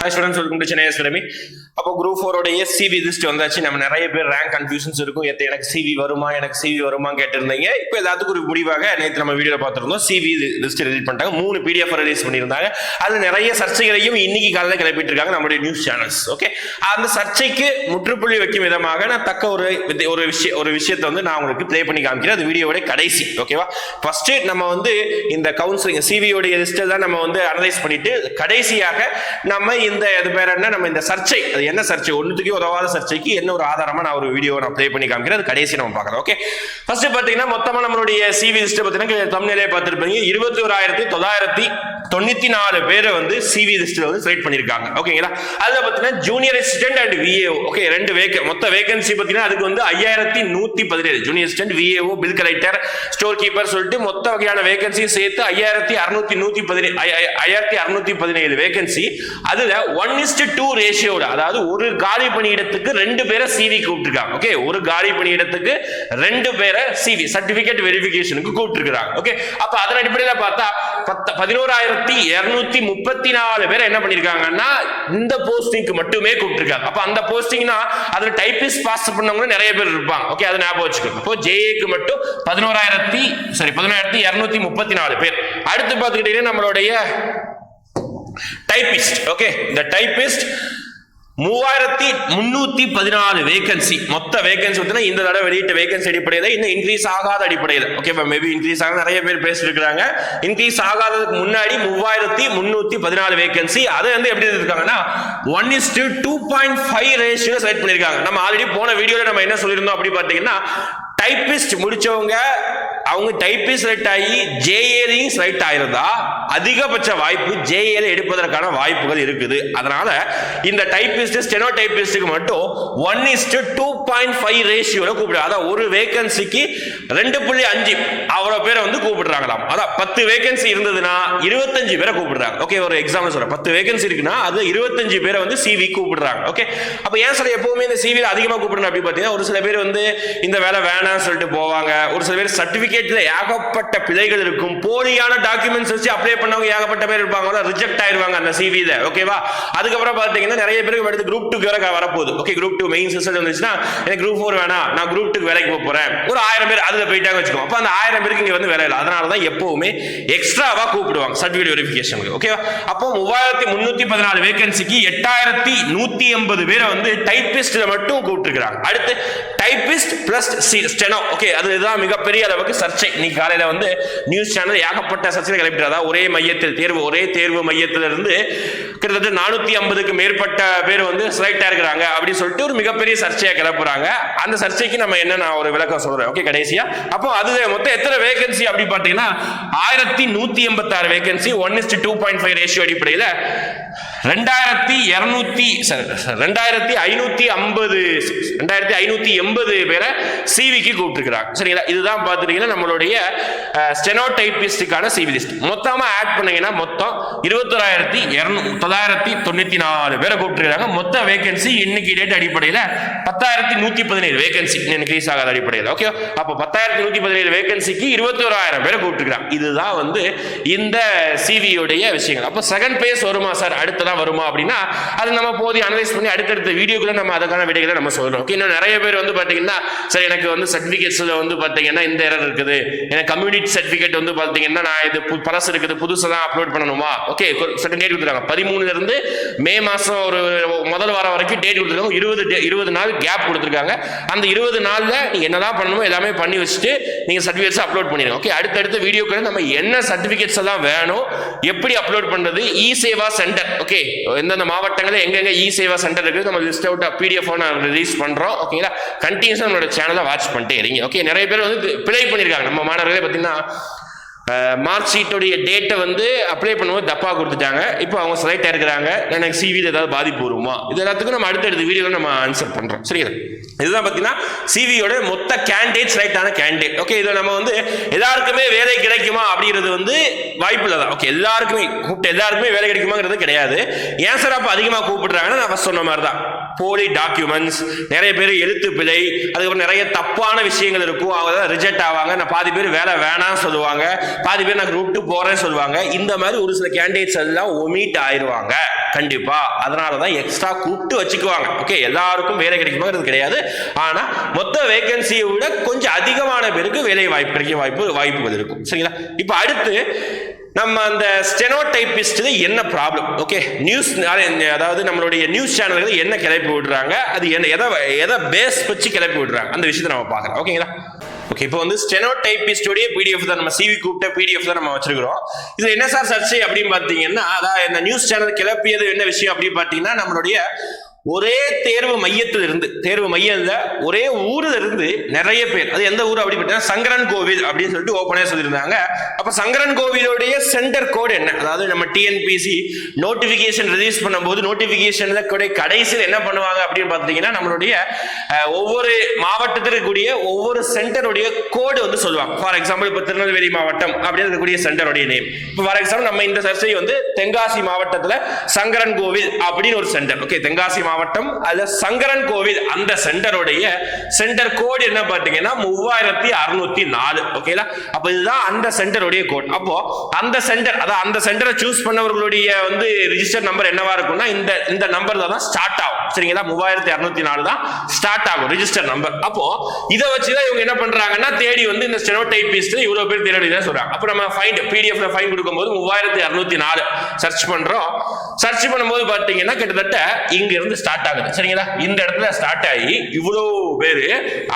Hi students welcome to Chennai academy அப்போ group ஃபோரோடைய CV list வந்தாச்சு. நம்ம நிறைய பேர் ரேங்க் கன்ஃபியூஷன்ஸ் இருக்கும். எத்த எனக்கு சிவி வருமா? எனக்கு சிவி வருமா கேட்டிருந்தீங்க. இப்போ எல்லாத்துக்கும் ஒரு முடிவாக நேற்று நம்ம வீடியோ பார்த்துருந்தோம். சிவி லிஸ்ட் ரிலீஸ் பண்ணிட்டாங்க. மூணு பிடிஎஃப் ரிலீஸ் பண்ணியிருந்தாங்க. அது நிறைய சர்ச்சைகளையும் இன்னைக்கு காலையில் கிளப்பிட்டு இருக்காங்க நம்மளுடைய நியூஸ் சேனல்ஸ் ஓகே அந்த சர்ச்சைக்கு முற்றுப்புள்ளி வைக்கும் விதமாக நான் தக்க ஒரு ஒரு விஷயம் ஒரு விஷயத்தை வந்து நான் உங்களுக்கு ப்ளே பண்ணி காமிக்கிறேன். அது வீடியோட கடைசி. ஓகேவா ஃபர்ஸ்ட் நம்ம வந்து இந்த கவுன்சிலிங் சிவியோடைய லிஸ்ட்டை தான் நம்ம வந்து அனலைஸ் பண்ணிட்டு கடைசியாக நம்ம இந்த இது பேர் என்ன? நம்ம இந்த சர்ச்சை அது என்ன சர்ச்சை? ஒன்றுத்துக்கு உதவாத சர்ச்சைக்கு என்ன ஒரு ஆதாரமாக நான் ஒரு வீடியோ நான் ப்ளே பண்ணி காமிக்கிறேன். அது கடைசி நம்ம பார்க்கலாம் ஓகே ஃபர்ஸ்ட் பார்த்தீங்கன்னா மொத்தமாக நம்மளுடைய சிவி லிஸ்ட்டை பார்த்தீங்கன்னா தமிழ்நிலையை பார்த்துருப்பீங்க. இருபத்தி ஓராயிரத்தி தொள்ளாயிரத்தி தொண்ணூத்தி நாலு பேரை வந்து சிவி லிஸ்ட்ல வந்து செலக்ட் பண்ணிருக்காங்க. ஓகேங்களா அதுல பார்த்தீங்கன்னா junior assistant and VAO okay ரெண்டு வேக மொத்த வேகன்சி பார்த்தீங்கன்னா அதுக்கு வந்து ஐயாயிரத்தி நூத்தி பதினேழு. Junior assistant VAO bill collector store keeper சொல்லிட்டு மொத்த வகையான வேகன்சியும் சேர்த்து ஐயாயிரத்தி அறுநூத்தி நூத்தி பதினேழு ஐயாயிரத்தி அறுநூத்தி பதினேழு வேகன்சி அதுல ஒன் இஸ்ட் டூ ரேஷியோட அதாவது ஒரு காலி பணியிடத்துக்கு ரெண்டு பேரை சிவி கூப்பிட்டுருக்காங்க. ஓகே ஒரு காலி பணியிடத்துக்கு ரெண்டு பேரை சிவி சர்டிபிகேட் வெரிஃபிகேஷனுக்கு கூப்பிட்டுருக்காங்க ஓகே அப்ப அதன் அடிப்படையில் பார்த்தா பத்து பதினோராயிரத்தி இருநூத்தி முப்பத்தி நாலு பேர் என்ன பண்ணிருக்காங்கன்னா இந்த போஸ்டிங்க்கு மட்டுமே கூப்பிட்டுருக்காங்க. அப்ப அந்த போஸ்டிங்னா அதுல டைபிஸ்ட் பாஸ் பண்ணவங்க நிறைய பேர் இருப்பாங்க. ஓகே அதை ஞாபகம் வச்சுக்கோங்க அப்போ ஜேஏக்கு மட்டும் பதினோராயிரத்தி சாரி பதினோராயிரத்தி இருநூத்தி முப்பத்தி நாலு பேர். அடுத்து பார்த்துக்கிட்டீங்கன்னா நம்மளுடைய டைபிஸ்ட் ஓகே இந்த டைபிஸ்ட் மூவாயிரத்தி முன்னூத்தி பதினாலு வேகன்சி மொத்த வேகன்சி பார்த்தீங்கன்னா இந்த தடவை வெளியிட்ட வேகன்சி அடிப்படையில் இன்னும் இன்க்ரீஸ் ஆகாத அடிப்படையில். ஓகேவா மேபி இன்க்ரீஸ் ஆக நிறைய பேர் பேசிருக்கிறாங்க. இன்க்ரீஸ் ஆகாததுக்கு முன்னாடி மூவாயிரத்தி முன்னூத்தி பதினாலு வேகன்சி அதை வந்து எப்படி இருக்காங்கன்னா one is to two point five ratio select பண்ணியிருக்காங்க. நம்ம ஆல்ரெடி போன வீடியோல நம்ம என்ன சொல்லியிருந்தோம் அப்படி பார்த்தீங்கன்னா டைபிஸ்ட் முடிச்சவங்க அவங்க டைபிஸ்ட் செலக்ட் ஆகி ஜேஏலையும் செலக்ட் ஆயிருந்தா அதிகபட்ச வாய்ப்பு ஜேஏல எடுப்பதற்கான வாய்ப்புகள் இருக்குது. அதனால இந்த டைபிஸ்ட் ஸ்டெனோ டைபிஸ்டுக்கு மட்டும் one is to two point five ரேஷியோல கூப்பிடுறாங்க அதான் ஒரு வேகன்சிக்கு ரெண்டு புள்ளி அஞ்சு. அவ்வளோ பேரை வந்து கூப்பிடுறாங்களாம். அதான் பத்து வேகன்சி இருந்ததுன்னா இருபத்தஞ்சு பேரை கூப்பிடுறாங்க. ஓகே ஒரு எக்ஸாம்பிள் சொல்றேன். பத்து வேகன்சி இருக்குன்னா அது இருபத்தஞ்சு பேரை வந்து சிவி கூப்பிடுறாங்க. ஓகே அப்போ ஏன் சார் எப்பவுமே இந்த சிவியில் அதிகமாக கூப்பிடுறேன் அப்படி பார்த்தீங்கன்னா ஒரு சில பேர் வந்து இந்த வேலை வேணாம் வேணாம்னு சொல்லிட்டு போவாங்க. ஒரு சில பேர் சர்டிபிகேட்ல ஏகப்பட்ட பிழைகள் இருக்கும். போலியான டாக்குமெண்ட்ஸ் வச்சு அப்ளை பண்ணவங்க ஏகப்பட்ட பேர் இருப்பாங்க ரிஜெக்ட் ஆயிருவாங்க அந்த சிவில ஓகேவா அதுக்கப்புறம் பார்த்தீங்கன்னா நிறைய பேருக்கு அடுத்து குரூப் டூக்கு வேற வரப்போகுது. Okay group two main result வந்துச்சுன்னா எனக்கு குரூப் ஃபோர் வேணாம். நான் குரூப் டூக்கு வேலைக்கு போக போறேன். ஒரு ஆயிரம் பேர் அதுல போயிட்டாங்க வச்சுக்கோ அப்போ அந்த ஆயிரம் பேருக்கு இங்க வந்து வேலை இல்லை. அதனால தான் எப்பவுமே எக்ஸ்ட்ராவா கூப்பிடுவாங்க சர்டிஃபிகேட் வெரிஃபிகேஷனுக்கு ஓகேவா அப்போ மூவாயிரத்தி முன்னூத்தி பதினாலு வேகன்சிக்கு எட்டாயிரத்தி நூத்தி எண்பது பேரை வந்து டைப்பிஸ்டில் மட்டும் கூப்பிட்டுருக்காங்க அடுத்து டைப்பிஸ்ட் பிளஸ் ஸ்டெனோ ஓகே அது இதுதான் மிகப்பெரிய அளவுக்கு சர்ச்சை. இன்னைக்கு காலையில வந்து நியூஸ் சேனல் ஏகப்பட்ட சர்ச்சை கிளப்பிட்டு ஒரே மையத்தில் தேர்வு ஒரே தேர்வு மையத்தில் இருந்து கிட்டத்தட்ட நானூத்தி ஐம்பதுக்கு மேற்பட்ட பேர் வந்து செலக்ட் ஆயிருக்கிறாங்க அப்படின்னு சொல்லிட்டு ஒரு மிகப்பெரிய சர்ச்சையை கிளப்புறாங்க. அந்த சர்ச்சைக்கு நம்ம என்ன நான் ஒரு விளக்கம் சொல்றேன். ஓகே கடைசியா? அப்போ அது மொத்தம் எத்தனை வேகன்சி அப்படி பார்த்தீங்கன்னா ஆயிரத்தி நூத்தி எண்பத்தாறு vacancy one is to two point five ratio அடிப்படையில் ரெண்டாயிரத்தி இரநூத்தி ரெண்டாயிரத்தி ஐநூத்தி ஐம்பது ரெண்டாயிரத்தி ஐநூத்தி எண்பது பேரை சிவிக்கு கூப்பிட்டுருக்கிறாங்க. சரிங்களா? இதுதான் பார்த்துட்டீங்கன்னா நம்மளுடைய ஸ்டெனோடைபிஸ்டுக்கான சிவி லிஸ்ட் மொத்தமா ஆட் பண்ணீங்கன்னா மொத்தம் இருபத்தொராயிரத்தி இரநூ தொள்ளாயிரத்தி தொண்ணூத்தி நாலு பேரை கூப்பிட்டுருக்காங்க மொத்த வேகன்சி இன்னைக்கு டேட் அடிப்படையில் பத்தாயிரத்தி நூற்றி பதினேழு வேகன்சி இன்க்ரீஸ் ஆகாத அடிப்படையில். ஓகே அப்போ பத்தாயிரத்தி நூற்றி பதினேழு வேகன்சிக்கு இருபத்தோராயிரம் பேரை கூப்பிட்டுருக்காங்க இதுதான் வந்து இந்த சிவியோடைய விஷயங்கள். அப்போ செகண்ட் பேஸ் வருமா சார் அடுத்ததான் வருமா அப்படின்னா அது நம்ம போதி அனலைஸ் பண்ணி அடுத்தடுத்த வீடியோக்குள்ள நம்ம அதுக்கான விடைகளை நம்ம சொல்கிறோம் ஓகே இன்னும் நிறைய பேர் வந்து பார்த்தீங்கன்னா சார் எனக்கு வந்து சர்டிஃபிகேட்ஸில் வந்து பார்த்தீங்கன்னா இந்த எரர் இருக்குது. எனக்கு கம்யூனிட்டி சர்டிஃபிகேட் வந்து பார்த்தீங்கன்னா நான் இது பு- பழசு இருக்குது. புதுசாக தான் அப்லோட் பண்ணணுமா? ஓகே சர்டன் டேட் கொடுத்துருக்காங்க. பதிமூணுல இருந்து மே மாதம் ஒரு முதல் வாரம் வரைக்கும் டேட் கொடுத்துருக்காங்க. இருபது இருபது நாள் கேப் கொடுத்துருக்காங்க. அந்த இருபது நாளில் நீங்க என்னதான் பண்ணணுமோ எல்லாமே பண்ணி வச்சுட்டு நீங்கள் சர்டிஃபிகேட்ஸ் அப்லோட் பண்ணிடுங்க. ஓகே அடுத்தடுத்த வீடியோக்கு நம்ம என்ன சர்டிஃபிகேட்ஸ் எல்லாம் வேணும் எப்படி அப்லோட் பண்ணுறது இ சேவா சென்டர் ஓகே எந்தெந்த மாவட்டங்களில் எங்கெங்கே இ சேவா சென்டர் இருக்குது நம்ம லிஸ்ட் அவுட் பிடிஎஃப் நான் ரிலீஸ் பண்ணுறோம் ஓகேங்களா கண்டினியூஸாக நம்மளோட சேனலை வாட்ச் பண்ணுறேன் இருங்க ஓகே நிறைய பேர் வந்து பிழை பண்ணியிருக்காங்க நம்ம மாணவர்களே பார்த்தீங்கன்னா மார்க் ஷீட்டோடைய டேட்டை வந்து அப்ளை பண்ணும்போது தப்பாக கொடுத்துட்டாங்க. இப்போ அவங்க செலக்ட் ஆயிருக்கிறாங்க. எனக்கு சிவியில் ஏதாவது பாதிப்பு வருமா? இது எல்லாத்துக்கும் நம்ம அடுத்தடுத்த வீடியோவில் நம்ம ஆன்சர் பண்ணுறோம் சரிங்களா? இதுதான் பார்த்தீங்கன்னா சிவியோட மொத்த கேண்டிடேட் செலக்ட் ஆன கேண்டிடேட் ஓகே இதில் நம்ம வந்து எல்லாருக்குமே வேலை கிடைக்குமா அப்படிங்கிறது வந்து வாய்ப்பு இல்லை தான். ஓகே எல்லாருக்குமே கூப்பிட்டு எல்லாருக்குமே வேலை கிடைக்குமாங்கிறது கிடையாது. ஏன் சார் அப்போ அதிகமாக கூப்பிடுறாங்கன்னா நான் ஃபஸ்ட் சொன்ன மாதிரி தான் போலி டாக்குமெண்ட்ஸ் நிறைய பேர் எழுத்து பிழை அதுக்கப்புறம் நிறைய தப்பான விஷயங்கள் இருக்கும். அவங்க ரிஜெக்ட் ஆவாங்க. நான் பாதி பேர் வேலை வேணாம்னு சொல்லுவாங்க. பாதி பேர் நான் விட்டு போகிறேன்னு போறேன்னு சொல்லுவாங்க. இந்த மாதிரி ஒரு சில கேண்டிடேட்ஸ் எல்லாம் ஒமிட் ஆயிடுவாங்க கண்டிப்பா. அதனால தான் எக்ஸ்ட்ரா கூப்பிட்டு வச்சுக்குவாங்க. ஓகே எல்லாருக்கும் வேலை கிடைக்குமாங்கிறது கிடையாது. ஆனா மொத்த வேகன்சியை விட கொஞ்சம் அதிகமான பேருக்கு வேலை வாய்ப்பு கிடைக்க வாய்ப்பு வாய்ப்புகள் இருக்கும். சரிங்களா? இப்போ அடுத்து நம்ம அந்த ஸ்டெனோடைபிஸ்ட்ல என்ன ப்ராப்ளம் ஓகே நியூஸ் அதாவது நம்மளுடைய நியூஸ் சேனல்கள் என்ன கிளப்பி விடுறாங்க? அது என்ன எதை எதை பேஸ் வச்சு கிளப்பி விடுறாங்க? அந்த விஷயத்தை நம்ம பார்க்கலாம். ஓகேங்களா ஓகே இப்போ வந்து ஸ்டெனோ ஸ்டெனோடைபிஸ்டோடைய பிடிஎஃப் தான் நம்ம சிவி கூப்பிட்ட பிடிஎஃப் தான் நம்ம வச்சிருக்கிறோம். இது என்ன சார் சர்ச்சை அப்படின்னு பார்த்தீங்கன்னா அதான் இந்த நியூஸ் சேனல் கிளப்பியது என்ன விஷயம் அப்படின்னு பார்த்தீங்கன்னா நம்மளுடைய ஒரே தேர்வு மையத்தில் இருந்து தேர்வு மையம் ஒரே ஊர்ல இருந்து நிறைய பேர் அது எந்த ஊர் அப்படி பார்த்தீங்கன்னா சங்கரன் கோவில் அப்படின்னு சொல்லிட்டு ஓப்பனே சொல்லியிருந்தாங்க. அப்ப சங்கரன் கோவிலுடைய சென்டர் கோடு என்ன? அதாவது நம்ம டிஎன்பிசி நோட்டிபிகேஷன் ரிலீஸ் பண்ணும்போது நோட்டிபிகேஷன்ல கூட கடைசியில் என்ன பண்ணுவாங்க அப்படின்னு பார்த்தீங்கன்னா நம்மளுடைய ஒவ்வொரு மாவட்டத்தில் இருக்கக்கூடிய ஒவ்வொரு சென்டருடைய கோடு வந்து சொல்லுவாங்க. ஃபார் எக்ஸாம்பிள் இப்போ திருநெல்வேலி மாவட்டம் அப்படின்னு இருக்கக்கூடிய சென்டருடைய நேம் இப்போ ஃபார் எக்ஸாம்பிள் நம்ம இந்த சர்ச்சை வந்து தென்காசி மாவட்டத்தில் சங்கரன் கோவில் அப்படின்னு ஒரு சென்டர் ஓகே தென்காசி மாவட்டம் அதுல சங்கரன் கோவில் அந்த சென்டருடைய சென்டர் கோடு என்ன பார்த்தீங்கன்னா மூவாயிரத்தி அறுநூத்தி நாலு. ஓகேங்களா அப்போ இதுதான் அந்த சென்டருடைய கோட். அப்போ அந்த சென்டர் அதான் அந்த சென்டரை சூஸ் பண்ணவர்களுடைய வந்து ரிஜிஸ்டர் நம்பர் என்னவா இருக்கும்னா இந்த இந்த நம்பர் தான் ஸ்டார்ட் ஆகும். சரிங்களா? மூவாயிரத்தி அறுநூத்தி நாலு தான் ஸ்டார்ட் ஆகும் ரிஜிஸ்டர் நம்பர் அப்போ இதை வச்சு தான் இவங்க என்ன பண்றாங்கன்னா தேடி வந்து இந்த ஸ்டெனோடைபிஸ்ட் இவ்வளவு பேர் தேடி சொல்றாங்க. அப்போ நம்ம ஃபைன் பிடிஎஃப்ல ஃபைன் கொடுக்கும்போது மூவாயிரத்தி அறுநூத்தி நாலு சர்ச் பண்றோம். சர்ச் பண்ணும்போது பார்த்தீங்கன்னா கிட்டத்தட்ட இங்க இருந்து ஸ்டார்ட் ஆகுது. சரிங்களா? இந்த இடத்துல ஸ்டார்ட் ஆகி இவ்வளோ பேர்.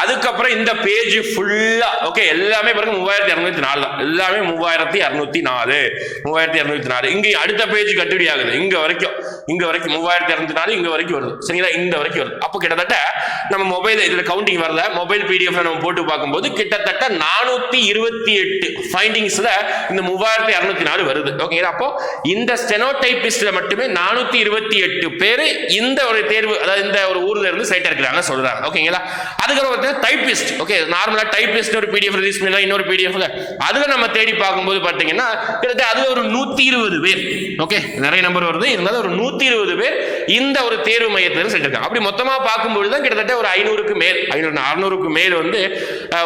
அதுக்கப்புறம் இந்த பேஜ் ஃபுல்லா ஓகே எல்லாமே பாருங்க மூவாயிரத்தி இரநூத்தி நாலு தான். எல்லாமே மூவாயிரத்தி இரநூத்தி நாலு. மூவாயிரத்தி இரநூத்தி நாலு. இங்க அடுத்த பேஜ் கட்டுப்படி ஆகுது. இங்க வரைக்கும் இங்க வரைக்கும் மூவாயிரத்தி இரநூத்தி நாலு இங்க வரைக்கும் வருது. சரிங்களா? இந்த வரைக்கும் வருது. அப்போ கிட்டத்தட்ட நம்ம மொபைல் இதுல கவுண்டிங் வரல. மொபைல் பிடிஎஃப் நம்ம போட்டு பார்க்கும்போது கிட்டத்தட்ட நானூத்தி இருபத்தி எட்டு ஃபைண்டிங்ஸ்ல இந்த மூவாயிரத்தி இரநூத்தி நாலு வருது. ஓகேங்களா அப்போ இந்த ஸ்டெனோடைபிஸ்ட்ல மட்டுமே நானூத்தி இருபத்தி எட்டு பேர் இந்த ஒரு தேர்வு அதாவது இந்த ஒரு ஊர்ல இருந்து சைட் இருக்கிறாங்க சொல்றாங்க. ஓகேங்களா அதுக்கப்புறம் பார்த்தீங்கன்னா டைப்பிஸ்ட் ஓகே நார்மலாக டைப்பிஸ்ட் ஒரு பிடிஎஃப் ரிலீஸ் பண்ணலாம் இன்னொரு பிடிஎஃப்ல அதில் நம்ம தேடி பார்க்கும்போது பார்த்தீங்கன்னா கிட்டத்தட்ட அது ஒரு நூற்றி இருபது பேர். ஓகே நிறைய நம்பர் வருது. இருந்தாலும் ஒரு நூற்றி இருபது பேர் இந்த ஒரு தேர்வு மையத்தில் சென்று அப்படி மொத்தமாக பார்க்கும்பொழுது தான் கிட்டத்தட்ட ஒரு ஐநூறுக்கு மேல் ஐநூறு அறுநூறுக்கு மேல் வந்து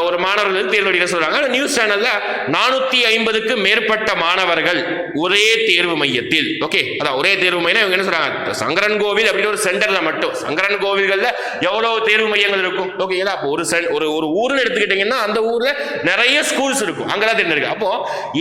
ஒரு மாணவர்கள் தேர்வு எழுத சொல்றாங்க. நியூஸ் சேனல்ல நானூத்தி ஐம்பதுக்கு மேற்பட்ட மாணவர்கள் ஒரே தேர்வு மையத்தில். ஓகே அதான் ஒரே தேர்வு மையம் இவங்க என்ன சொல்றாங்க? சங்கரன் கோவில் அப்படின்னு ஒரு சென்டர்ல மட்டும். சங்கரன் கோவில்கள்ல எவ்வளவு தேர்வு மையங்கள் இருக்கும்? ஓகேங்களா அப்போ ஒரு சென் ஒரு ஒரு ஊர்னு எடுத்துக்கிட்டீங்கன்னா அந்த ஊர்ல நிறைய ஸ்கூல்ஸ் இருக்கும். அங்கெல்லாம் தெரிஞ்சிருக்கு அப்போ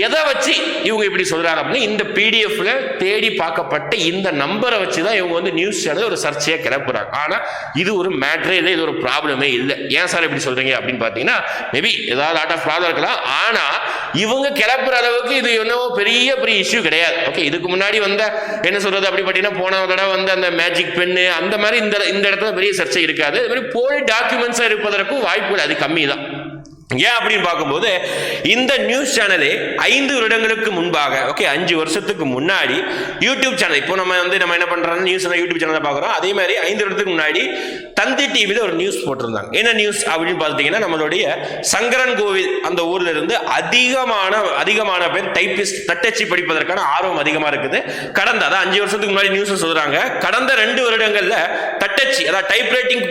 எதை வச்சு இவங்க இப்படி சொல்றாங்க அப்படின்னு இந்த பிடிஎஃப்ல தேடி பார்க்கப்பட்ட இந்த நம்பரை வச்சு தான் இவங்க வந்து நியூஸ் சேனல் ஒரு சர்ச்சையாக கிளப்புறாங்க. ஆனால் இது ஒரு மேட்ரே இல்லை இது ஒரு ப்ராப்ளமே இல்லை. ஏன் சார் இப்படி சொல்கிறீங்க அப்படின்னு பார்த்தீங்கன்னா மேபி ஏதாவது ஆட் ஆஃப் ப்ராப்ளம் இருக்கலாம். ஆனால் இவங்க கிளப்புற அளவுக்கு இது என்னவோ பெரிய பெரிய இஷ்யூ கிடையாது. ஓகே இதுக்கு முன்னாடி வந்த என்ன சொல்கிறது அப்படி பார்த்தீங்கன்னா போன தடவை வந்து அந்த மேஜிக் பென்னு அந்த மாதிரி இந்த இந்த இடத்துல பெரிய சர்ச்சை இருக்காது. இது மாதிரி போலி டாக்குமெண்ட்ஸாக இருப்பதற்கும் வாய்ப்புகள் அது கம்மி தான் ஏன் அப்படின்னு பார்க்கும்போது இந்த நியூஸ் சேனலே ஐந்து வருடங்களுக்கு முன்பாக ஓகே அஞ்சு வருஷத்துக்கு முன்னாடி யூடியூப் சேனல் இப்போ நம்ம வந்து நம்ம என்ன பண்ணுறோம் நியூஸ் யூடியூப் சேனலை பார்க்குறோம். அதே மாதிரி ஐந்து வருடத்துக்கு முன்னாடி தந்தி டிவியில் ஒரு நியூஸ் போட்டிருந்தாங்க. என்ன நியூஸ் அப்படின்னு பார்த்தீங்கன்னா நம்மளுடைய சங்கரன் கோவில் அந்த ஊரில் இருந்து அதிகமான அதிகமான பேர் டைப்பிஸ்ட் தட்டச்சு படிப்பதற்கான ஆர்வம் அதிகமாக இருக்குது. கடந்த அதான் அஞ்சு வருஷத்துக்கு முன்னாடி நியூஸ் சொல்கிறாங்க கடந்த ரெண்டு வருடங்களில் தட்டச்சு அதாவது டைப் ரைட்டிங்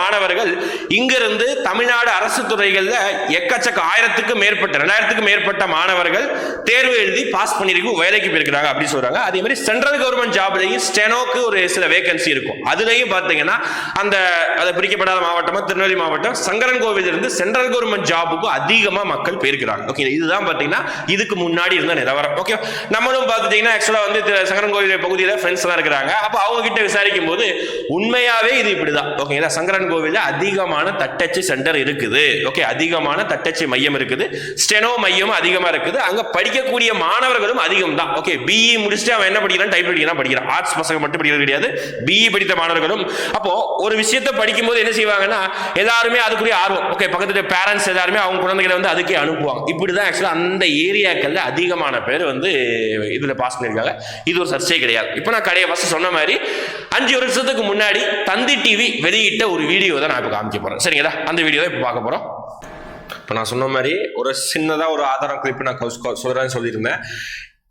மாணவர்கள் இங்கிருந்து தமிழ்நாடு அரசு துறைகளில் எக்கச்சக்க ஆயிரத்துக்கு மேற்பட்ட ரெண்டாயிரத்துக்கு மேற்பட்ட மாணவர்கள் தேர்வு எழுதி பாஸ் பண்ணிருக்கு வேலைக்கு போயிருக்கிறாங்க அப்படின்னு சொல்றாங்க. அதே மாதிரி சென்ட்ரல் கவர்மெண்ட் ஜாப்லையும் ஸ்டெனோக்கு ஒரு சில வேகன்சி இருக்கும். அதுலயும் பாத்தீங்கன்னா அந்த அதை பிரிக்கப்படாத மாவட்டமா திருநெல்வேலி மாவட்டம் சங்கரன் கோவில் இருந்து சென்ட்ரல் கவர்மெண்ட் ஜாபுக்கும் அதிகமா மக்கள் போயிருக்கிறாங்க. ஓகே இதுதான் பாத்தீங்கன்னா இதுக்கு முன்னாடி இருந்த நிலவரம். ஓகே நம்மளும் பார்த்துட்டீங்கன்னா ஆக்சுவலா வந்து சங்கரன் கோவில் பகுதியில ஃப்ரெண்ட்ஸ் எல்லாம் இருக்கிறாங்க. அப்போ அவங்க கிட்ட விசாரிக்கும் போது உண்மையாவே இது இப்படிதான். ஓகேங்களா சங்கரன் கோவில்ல அதிகமான தட்டச்சு சென்டர் இருக்குது. ஓகே அதிகமான தட்டச்சு மையம் இருக்குது. ஸ்டெனோ மையம் அதிகமாக இருக்குது. அங்கே படிக்கக்கூடிய மாணவர்களும் அதிகம் தான் ஓகே பிஇ முடிச்சுட்டு அவன் என்ன படிக்கிறான் டைப் ரைட்டிங் தான் படிக்கிறான். ஆர்ட்ஸ் பசங்க மட்டும் படிக்கிறது கிடையாது. பிஇ படித்த மாணவர்களும். அப்போ ஒரு விஷயத்தை படிக்கும்போது என்ன செய்வாங்கன்னா எல்லாருமே அதுக்குரிய ஆர்வம். ஓகே பக்கத்துல பேரண்ட்ஸ் எல்லாருமே அவங்க குழந்தைகளை வந்து அதுக்கே அனுப்புவாங்க. இப்படி தான் ஆக்சுவலாக அந்த ஏரியாக்கள்ல அதிகமான பேர் வந்து இதில் பாஸ் பண்ணியிருக்காங்க. இது ஒரு சர்ச்சை கிடையாது. இப்போ நான் கடையை ஃபர்ஸ்ட் சொன்ன மாதிரி அஞ்சு வருஷத்துக்கு முன்னாடி தந்தி டிவி வெளியிட்ட ஒரு வீடியோ தான் நான் இப்போ காமிக்க போகிறேன் சரிங்களா? அந்த வீடியோ தான் இப்போ பார்க்க போகிறோம் இப்போ நான் சொன்ன மாதிரி ஒரு சின்னதாக ஒரு ஆதாரம் குறிப்பு நான் சொல்கிறேன்னு சொல்லியிருந்தேன்.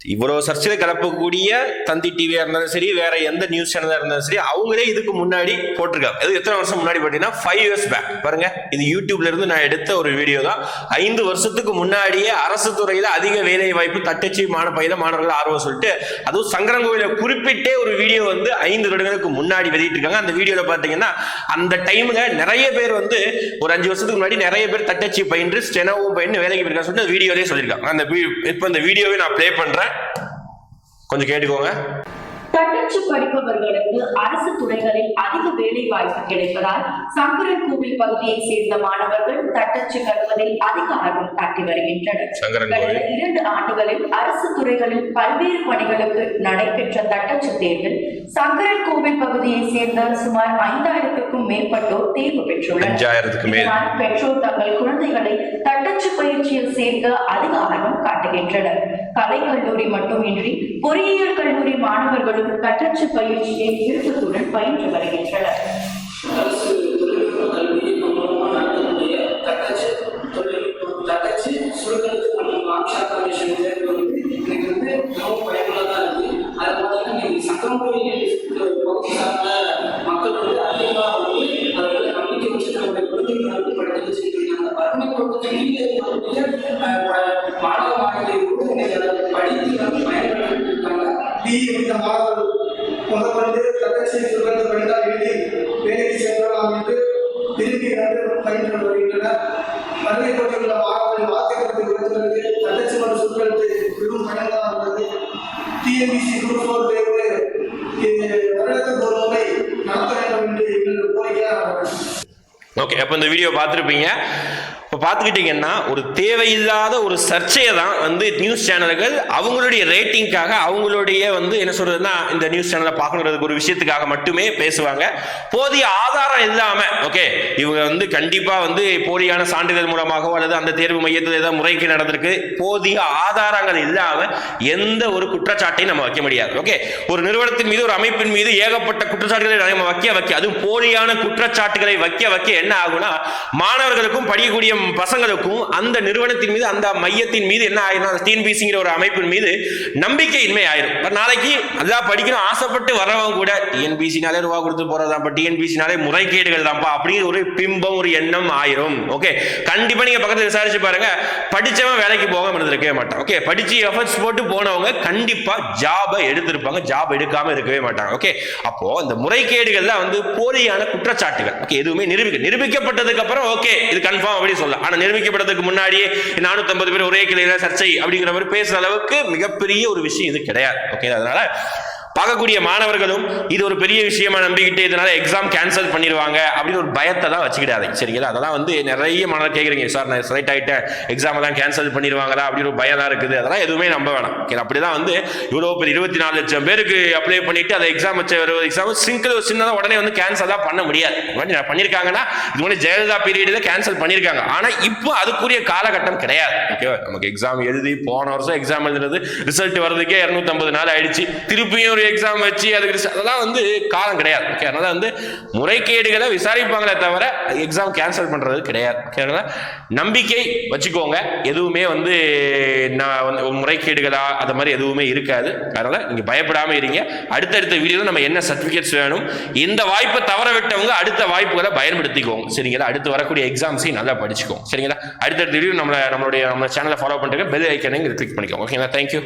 இவ்வளவு சர்ச்சையில் கிளப்பக்கூடிய தந்தி டிவியா இருந்தாலும் சரி வேற எந்த நியூஸ் சேனலா இருந்தாலும் சரி அவங்களே இதுக்கு முன்னாடி போட்டிருக்காங்க. இது எத்தனை வருஷம் முன்னாடி பார்த்தீங்கன்னா ஃபைவ் இயர்ஸ் பேக் பாருங்க இது யூடியூப்ல இருந்து நான் எடுத்த ஒரு வீடியோ தான். ஐந்து வருஷத்துக்கு முன்னாடியே அரசு துறையில அதிக வேலை வாய்ப்பு தட்டச்சு மாண பயில மாணவர்கள் ஆர்வம் சொல்லிட்டு அதுவும் சங்கரங்கோவில குறிப்பிட்டே ஒரு வீடியோ வந்து ஐந்து வருடங்களுக்கு முன்னாடி வெளியிட்டு இருக்காங்க அந்த வீடியோல பாத்தீங்கன்னா அந்த டைம்ல நிறைய பேர் வந்து ஒரு அஞ்சு வருஷத்துக்கு முன்னாடி நிறைய பேர் தட்டச்சு பயின்று ஸ்டெனவும் பயின்று வேலைக்கு போயிருக்காங்க சொல்லிட்டு வீடியோலேயே சொல்லியிருக்காங்க. அந்த வீ- இப்ப இந்த வீடியோவை நான் ப்ளே பண்றேன். கொஞ்சம் கேட்டுக்கோங்க. தட்டச்சு படிப்பவர்களுக்கு அரசு துறைகளில் அதிக வேலை வாய்ப்பு கிடைப்பதால் சங்கரன் கோவில் பகுதியை சேர்ந்த மாணவர்கள் தட்டச்சு கற்பதில் அதிக ஆர்வம் காட்டி வருகின்றனர். கடந்த இரண்டு ஆண்டுகளில் அரசு துறைகளில் பல்வேறு பணிகளுக்கு நடைபெற்ற தட்டச்சு தேர்வில் சங்கரன் கோவில் பகுதியை சேர்ந்த சுமார் ஐந்தாயிரத்துக்கும் மேற்பட்டோர் தேர்வு பெற்றுள்ளனர். பெற்றோர் தங்கள் குழந்தைகளை தட்டச்சு பயிற்சியில் சேர்க்க அதிக ஆர்வம் காட்டுகின்றனர். கலை கல்லூரி மட்டுமின்றி பொறியியல் கல்லூரி மாணவர்களும் தட்டச்சு பயிற்சியை விருப்பத்துடன் பயின்று வருகின்றனர். அரசு தொழில்நுட்ப கல்வி மூலமாக நடத்தக்கூடிய தட்டச்சு தொழில்நுட்பம் தட்டச்சு சுருக்கெழுத்து மற்றும் ஆக்ஷாக்கா வந்து எனக்கு வந்து ரொம்ப பயனுள்ளதாக இருக்குது அது பார்த்தீங்கன்னா இன்னைக்கு பகுதி சார்ந்த மக்கள் வந்து டிஎன்பிசி குரூப் ஃபோர் தேர்வு வருடத்துக்கு ஒரு முறை நடத்த வேண்டும் என்று எங்கள் கோரிக்கையாக ஓகே அப்போ இந்த வீடியோ பார்த்துருப்பீங்க. பார்த்துக்கிட்டிங்கன்னா ஒரு தேவையில்லாத ஒரு சர்ச்சையை தான் வந்து நியூஸ் சேனல்கள் அவங்களுடைய ரேட்டிங்காக அவங்களுடைய வந்து என்ன சொல்றதுன்னா இந்த நியூஸ் சேனலை பார்க்கணுன்றதுக்கு ஒரு விஷயத்துக்காக மட்டுமே பேசுவாங்க. போதிய ஆதாரம் இல்லாமல் ஓகே இவங்க வந்து கண்டிப்பாக வந்து போலியான சான்றிதழ் மூலமாகவோ அல்லது அந்த தேர்வு மையத்தில் ஏதாவது முறைக்கு நடந்திருக்கு. போதிய ஆதாரங்கள் இல்லாமல் எந்த ஒரு குற்றச்சாட்டையும் நம்ம வைக்க முடியாது ஓகே ஒரு நிறுவனத்தின் மீது ஒரு அமைப்பின் மீது ஏகப்பட்ட குற்றச்சாட்டுகளை நம்ம வைக்க வைக்க அதுவும் போலியான குற்றச்சாட்டுகளை வைக்க வைக்க என்ன ஆகும்னா மாணவர்களுக்கும் படிக்கக்கூடிய பசங்களுக்கும் அந்த நிறுவனத்தின் மீது அந்த மையத்தின் மீது என்ன ஆயிரும்? டிஎன்பிசிங்கிற ஒரு அமைப்பின் மீது நம்பிக்கையின்மை ஆயிரும். இப்ப நாளைக்கு அதான் படிக்கணும் ஆசைப்பட்டு வரவங்க கூட டிஎன்பிசினாலே ரூபா கொடுத்து போறதாப்பா டிஎன்பிசினாலே முறைகேடுகள் தான்ப்பா அப்படிங்கிற ஒரு பிம்பம் ஒரு எண்ணம் ஆயிரும். ஓகே கண்டிப்பா நீங்க பக்கத்துல விசாரிச்சு பாருங்க. படிச்சவன் வேலைக்கு போகாம இருந்திருக்கவே மாட்டான். ஓகே படிச்சு எஃபர்ட்ஸ் போட்டு போனவங்க கண்டிப்பா ஜாபை எடுத்திருப்பாங்க. ஜாப் எடுக்காம இருக்கவே மாட்டாங்க. ஓகே அப்போ இந்த முறைகேடுகள்ல வந்து போலியான குற்றச்சாட்டுகள். ஓகே எதுவுமே நிரூபிக்க நிரூபிக்கப்பட்டதுக்கு அப்புறம் ஓகே இது கன்ஃபார்ம் அப்படி சொல்லலாம். ஆனால் நிரூபிக்கப்பட்டதுக்கு முன்னாடியே நானூத்தி பேர் ஒரே கிளையில சர்ச்சை அப்படிங்கிற மாதிரி பேசுற அளவுக்கு மிகப்பெரிய ஒரு விஷயம் இது கிடையாது. ஓகே அதனால பார்க்கக்கூடிய மாணவர்களும் இது ஒரு பெரிய விஷயமா நம்பிக்கிட்டு இதனால எக்ஸாம் கேன்சல் பண்ணிடுவாங்க அப்படின்னு ஒரு பயத்தை தான் வச்சுக்கிடாது சரிங்களா? அதெல்லாம் வந்து நிறைய மாணவர் கேட்குறீங்க. சார் நான் செலக்ட் ஆகிட்டேன் எக்ஸாம் எல்லாம் கேன்சல் பண்ணிடுவாங்களா? அப்படின்னு ஒரு பயம் தான் இருக்குது. அதெல்லாம் எதுவுமே நம்ப வேணாம். ஓகே அப்படிதான் வந்து இவ்வளோ பேர் இருபத்தி நாலு லட்சம் பேருக்கு அப்ளை பண்ணிட்டு அதை எக்ஸாம் வச்ச ஒரு எக்ஸாம் சிங்கிள் சின்னதாக உடனே வந்து கேன்சல் தான் பண்ண முடியாது. பண்ணியிருக்காங்கன்னா இது மாதிரி ஜெயலலிதா பீரியடில் கேன்சல் பண்ணியிருக்காங்க ஆனால் இப்போ அதுக்குரிய காலகட்டம் கிடையாது. ஓகேவா நமக்கு எக்ஸாம் எழுதி போன வருஷம் எக்ஸாம் எழுதுறது ரிசல்ட் வர்றதுக்கே இரநூத்தம்பது நாள் ஆயிடுச்சு. திருப்பியும் ஒரு எக்ஸாம் வச்சு அதுக்கு அதெல்லாம் வந்து காலம் கிடையாது. ஓகே அதனால வந்து முறைகேடுகளை விசாரிப்பாங்களே தவிர எக்ஸாம் கேன்சல் பண்ணுறது கிடையாது. ஓகே நம்பிக்கை வச்சுக்கோங்க. எதுவுமே வந்து நான் வந்து முறைகேடுகளா அது மாதிரி எதுவுமே இருக்காது. அதனால் நீங்கள் பயப்படாமல் இருங்க. அடுத்தடுத்த வீடியோவில் நம்ம என்ன சர்டிஃபிகேட்ஸ் வேணும் இந்த வாய்ப்பை தவற விட்டவங்க அடுத்த வாய்ப்புகளை பயன்படுத்திக்குவோம் சரிங்களா? அடுத்து வரக்கூடிய எக்ஸாம்ஸையும் நல்லா படிச்சுக்கோங்க. சரிங்களா? அடுத்தடுத்த வீடியோ நம்மளை நம்மளுடைய நம்ம சேனலை ஃபாலோ பண்ணுறதுக்கு பெல் ஐக்கனை கிளிக் பண்ணிக்கோங்க. ஓகேங்களா தேங்க்யூ